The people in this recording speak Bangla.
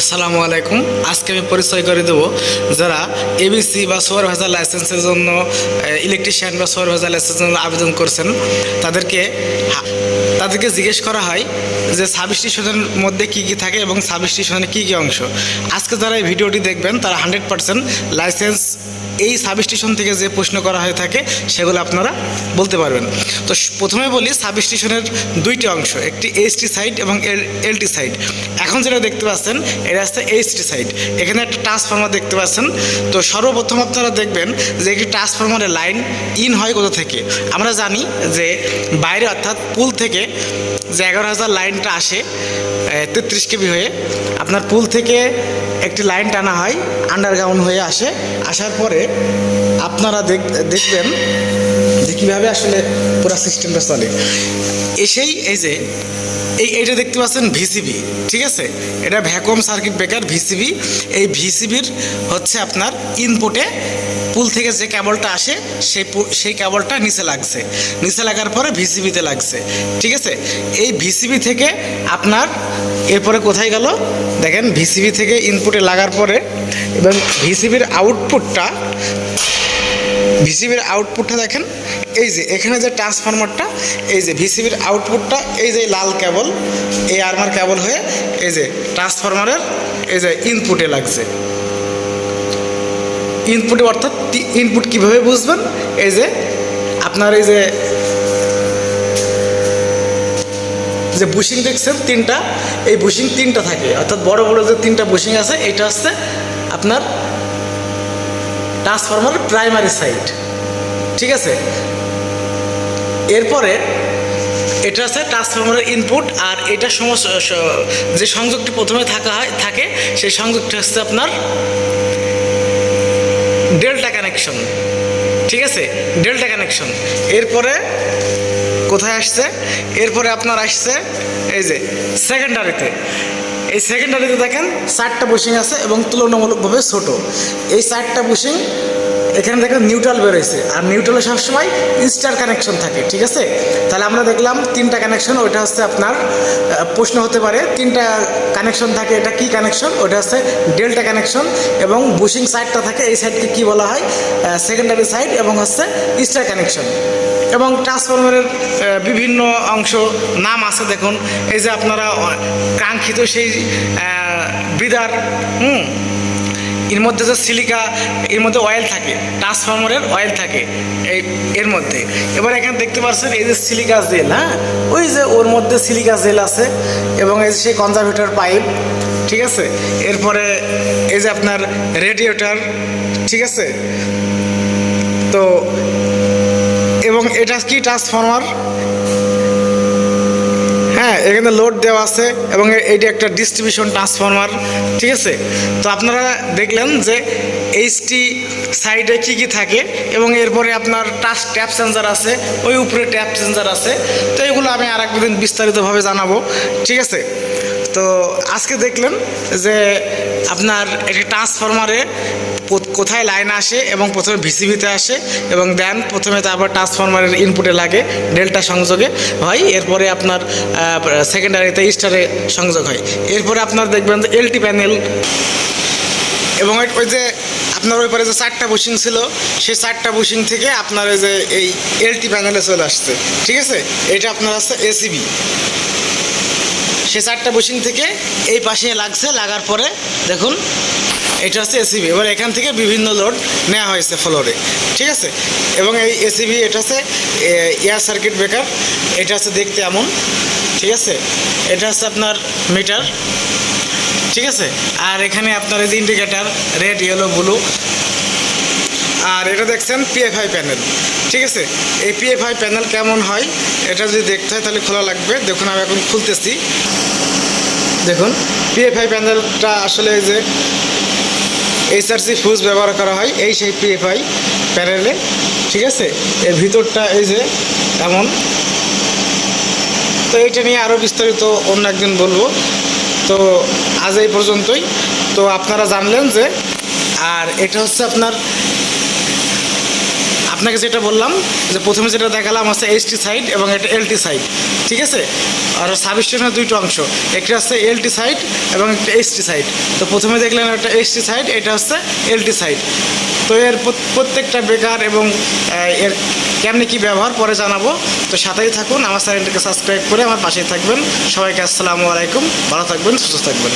আসসালামু আলাইকুম। আজকে আমি পরিচয় করে দেবো যারা এবিসি বা সুপারভাইজার লাইসেন্সের জন্য ইলেকট্রিশিয়ান বা সুপারভাইজার লাইসেন্সের জন্য আবেদন করছেন, তাদেরকে তাদেরকে জিজ্ঞেস করা হয় যে সাব স্টেশনের মধ্যে কী কী থাকে এবং সাব স্টেশনের কী কী অংশ। আজকে যারা এই ভিডিওটি দেখবেন, তারা হান্ড্রেড পার্সেন্ট লাইসেন্স এই সাব স্টেশন থেকে যে প্রশ্ন করা হয়ে থাকে, সেগুলো আপনারা বলতে পারবেন। তো প্রথমে বলি সাব স্টেশনের দুইটি অংশ, একটি এইচটি সাইড এবং এল এলটি সাইড এখন যেটা দেখতে পাচ্ছেন এটা হচ্ছে এইচটি সাইড এখানে একটা ট্রান্সফর্মার দেখতে পাচ্ছেন। তো সর্বপ্রথম আপনারা দেখবেন যে একটি ট্রান্সফর্মারের লাইন ইন হয় কোথা থেকে? আমরা জানি যে বাইরে অর্থাৎ পুল থেকে যে এগারো হাজার লাইনটা আসে তেত্রিশ কেবি হয়ে আপনার পুল থেকে একটি লাইন টানা হয় আন্ডারগ্রাউন্ড হয়ে আসে। আসার পরে আপনারা দেখ, দেখবেন যে কীভাবে আসলে পুরো সিস্টেমটা চলে। এসেই এই যে, এই, এইটা দেখতে পাচ্ছেন ভিসিবি ঠিক আছে? এটা ভ্যাকুয়াম সার্কিট ব্রেকার ভিসিবি এই ভিসিবির হচ্ছে আপনার ইনপুটে পুল থেকে যে কেবলটা আসে, সেই সেই কেবলটা নিচে লাগছে। নিচে লাগার পরে ভিসিবিতে লাগছে। ঠিক আছে? এই ভিসিবি থেকে আপনার এরপরে কোথায় গেল? দেখেন, ভিসিবি থেকে ইনপুটে লাগার পরে এবং ভিসিবির আউটপুটটা ভিসিবির আউটপুটটা দেখেন, এই যে এখানে যে ট্রান্সফরমারটা এই যে ভিসিবির আউটপুটটা এই যে লাল কেবল, এই আর্মার কেবল হয়ে এই যে ট্রান্সফরমারের এই যে ইনপুটে লাগছে। ইনপুটে অর্থাৎ ইনপুট কীভাবে বুঝবেন? এই যে আপনার এই যে যে বুশিং দেখছেন তিনটা, এই বুশিং তিনটা থাকে। অর্থাৎ বড় বড় যে তিনটা বুশিং আছে, এটা হচ্ছে আপনার ট্রান্সফরমার প্রাইমারি সাইড ঠিক আছে? এরপরে এটা আছে ট্রান্সফরমারের ইনপুট আর এটা সমস্ত, যে সংযোগটি প্রথমে থাকা হয়, থাকে, সেই সংযোগটি হচ্ছে আপনার কানেকশন ঠিক আছে? ডেল্টা কানেকশন এরপরে কোথায় আসছে? এরপরে আপনার আসছে এই যে সেকেন্ডারিতে এই সেকেন্ডারিতে দেখেন চারটা বুশিং আছে এবং তুলনামূলকভাবে ছোট। এই চারটা বুশিং এখানে দেখেন নিউট্রাল বেরোয়েছে আর নিউট্রালে সবসময় স্টার কানেকশন থাকে, ঠিক আছে? তাহলে আমরা দেখলাম তিনটা কানেকশন ওইটা হচ্ছে আপনার প্রশ্ন হতে পারে, তিনটা কানেকশন থাকে, এটা কি কানেকশন ওটা হচ্ছে ডেল্টা কানেকশন এবং বুশিং সাইডটা থাকে, এই সাইডকে কি বলা হয়? সেকেন্ডারি সাইড এবং হচ্ছে স্টার কানেকশন এবং ট্রান্সফরমারের বিভিন্ন অংশ, নাম আছে দেখুন। এই যে আপনারা কাঙ্ক্ষিত সেই বিদার, হুম? এর মধ্যে যে সিলিকা এর মধ্যে অয়েল থাকে ট্রান্সফরমারের অয়েল থাকে, এই, এর মধ্যে। এবার এখানে দেখতে পাচ্ছেন এই যে সিলিকা জেল হ্যাঁ? ওই যে ওর মধ্যে সিলিকা জেল আছে এবং এই যে সেই কনজারভেটর পাইপ ঠিক আছে? এরপরে এই যে আপনার রেডিয়েটর ঠিক আছে? তো, এবং এটা কি ট্রান্সফরমার হ্যাঁ এখানে লোড দেওয়া আছে এবং এইটা একটা ডিস্ট্রিবিউশন ট্রান্সফর্মার ঠিক আছে? তো আপনারা দেখলেন যে এইচটি সাইডে কী কী থাকে এবং এরপরে আপনার টাচ ট্যাপ সেন্সার আছে, ওই উপরে ট্যাপ সেন্সার আছে। তো এগুলো আমি আর একদিন বিস্তারিতভাবে জানাব, ঠিক আছে? তো আজকে দেখলেন যে আপনার একটি ট্রান্সফরমারে কোথায় লাইন আসে এবং প্রথমে ভিসিবিতে আসে এবং দেন প্রথমে তারপর ট্রান্সফরমারের ইনপুটে লাগে ডেল্টা সংযোগে হয়, এরপরে আপনার সেকেন্ডারিতে স্টারে সংযোগ হয়। এরপরে আপনার দেখবেন যে এলটি প্যানেল এবং ওই- যে আপনার ওই পারে যে চারটা বুশিং ছিল, সেই চারটা বুশিং থেকে আপনার ওই যে এই এলটি প্যানেলে চলে আসছে। ঠিক আছে? এটা আপনার আছে এসিবি সে চারটা বুশিং থেকে এই পাশে লাগছে, লাগার পরে দেখুন, এটা হচ্ছে এসিবি এবার এখান থেকে বিভিন্ন লোড নেওয়া হয়েছে ফ্লোরে ঠিক আছে? এবং এই এসিবি এটা হচ্ছে এয়ার সার্কিট ব্রেকার এটা হচ্ছে দেখতে এমন, ঠিক আছে? এটা হচ্ছে আপনার মিটার ঠিক আছে? আর এখানে আপনার এই যে ইন্ডিকেটার রেড ইয়েলো ব্লু আর এটা দেখছেন পিএফআই প্যানেল ঠিক আছে? এই পিএফআই প্যানেল কেমন হয়? এটা যদি দেখতে হয় তাহলে খোলা লাগবে। দেখুন, আমি এখন খুলতেছি। দেখুন পিএফআই প্যানেলটা আসলে যে এইচআরসি ফুজ ব্যবহার করা হয় এই সেই পিএফআই প্যানেলে ঠিক আছে? এর ভিতরটা এই যে এমন। তো এইটা নিয়ে আরও বিস্তারিত অন্য একদিন বলব। তো আজ এই পর্যন্তই। তো আপনারা জানলেন যে, আর এটা হচ্ছে আপনার আপনাকে যেটা বললাম, যে প্রথমে যেটা দেখালাম হচ্ছে এইচটি সাইড এবং এটা এলটি সাইড ঠিক আছে? আর সাবস্টেশনের দুইটা অংশ, একটা হচ্ছে এলটি সাইড এবং একটা এসটি সাইড তো প্রথমে দেখলেন একটা এসটি সাইড এটা হচ্ছে এলটি সাইড তো এর প্রত্যেকটা বেকার এবং এর কেমনি কি ব্যবহার, পরে জানাব। তো সাথেই থাকুন, আমার চ্যানেলটিকে সাবস্ক্রাইব করে আমার পাশেই থাকবেন। সবাইকে আসসালামু আলাইকুম, ভালো থাকবেন, সুস্থ থাকবেন।